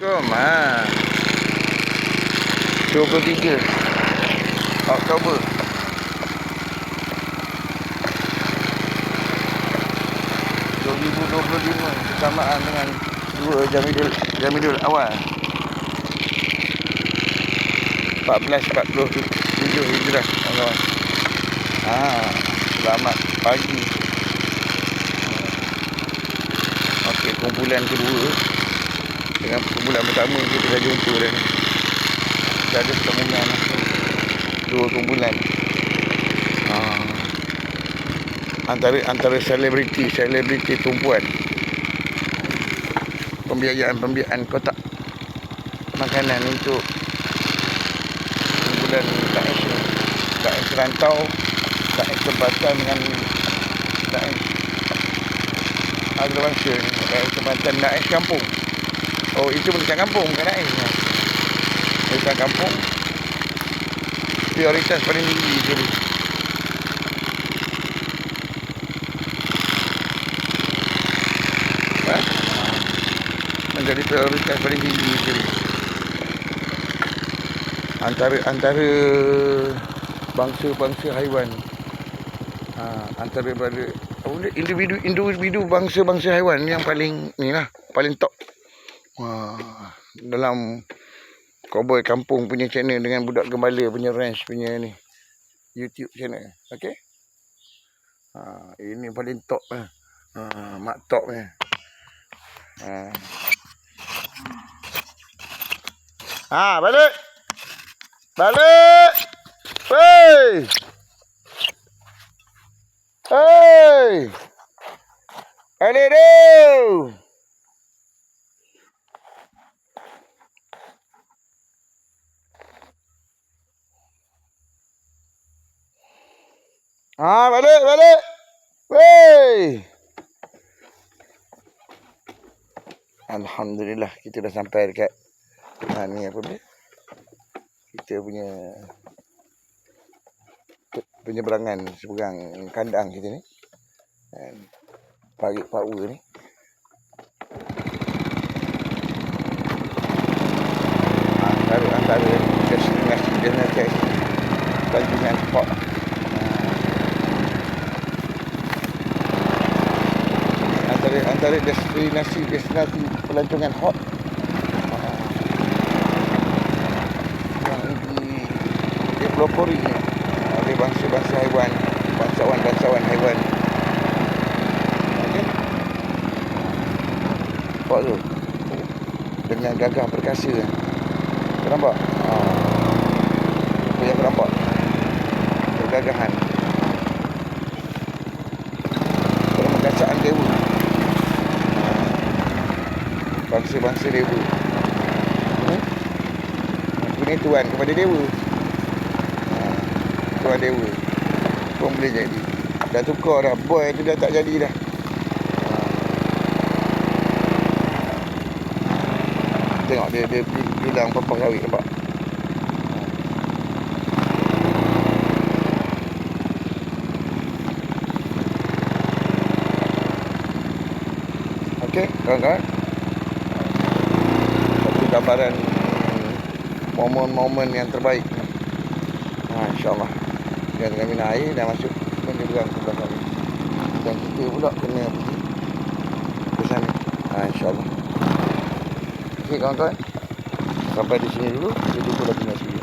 Jom ha. 23 Oktober dua puluh lima bersamaan dengan dua Jamidul Jamidul awal 1447 Hijrah kawan. Ha, selamat pagi. Okey, kumpulan kedua dengan kumpulan pertama kita dah jumpa dah ni. Dah ada pertemuan dua kumpulan. Ha. Antara antara selebriti selebriti tumpuan. Pembiayaan-pembiayaan kotak makanan untuk kumpulan ni. Daesh rantau Daesh tempatan dengan Daesh Agrawangsa ni Daesh tempatan Daesh kampung Oh itu bukan kampung Daesh ni Bukan kampung. Prioritas paling tinggi jadi Ha? Menjadi prioritas paling tinggi jadi antara antara bangsa-bangsa haiwan. Ha, antara pada individu individu bangsa-bangsa haiwan yang paling ni lah. Paling top Wah, dalam cowboy kampung punya channel dengan budak gembala punya ranch punya ni YouTube channel okey ha, ini paling top lah ha, mak top ni ha. ha balik Balik! Hey! Hey! Ah, balik, balik! Hey! Alhamdulillah kita dah sampai dekat ha, ni apa dia? kita punya penyeberangan seberang kandang kita ni. Dan parit power ni. Antara antara destinasi destinasi Tanjungan Port. Antara antara destinasi destinasi pelancongan hot. Pelopori ni. Oleh bangsa-bangsa haiwan bangsawan-bangsawan haiwan. Okey. Nampak tu? Dengan gagah perkasa. Kau nampak? Ha. yang kau nampak? Pergagahan permegacaan dewa ha. Bangsa-bangsa dewa. Hmm? ini tuan kepada dewa. Tuan Dewa. Pun boleh jadi. Dah tukar dah Boy tu dah tak jadi dah. Tengok dia Dia bilang papa kawin nampak. Okey, kawan-kawan. Gambaran momen-momen yang terbaik. Ha, InsyaAllah. Dan kami nak air dah masuk Menyeberang ke belakang. Ni Dan kita pula kena pergi Ke sana. Ha, InsyaAllah. Okey kawan-kawan. Sampai di sini dulu. Kita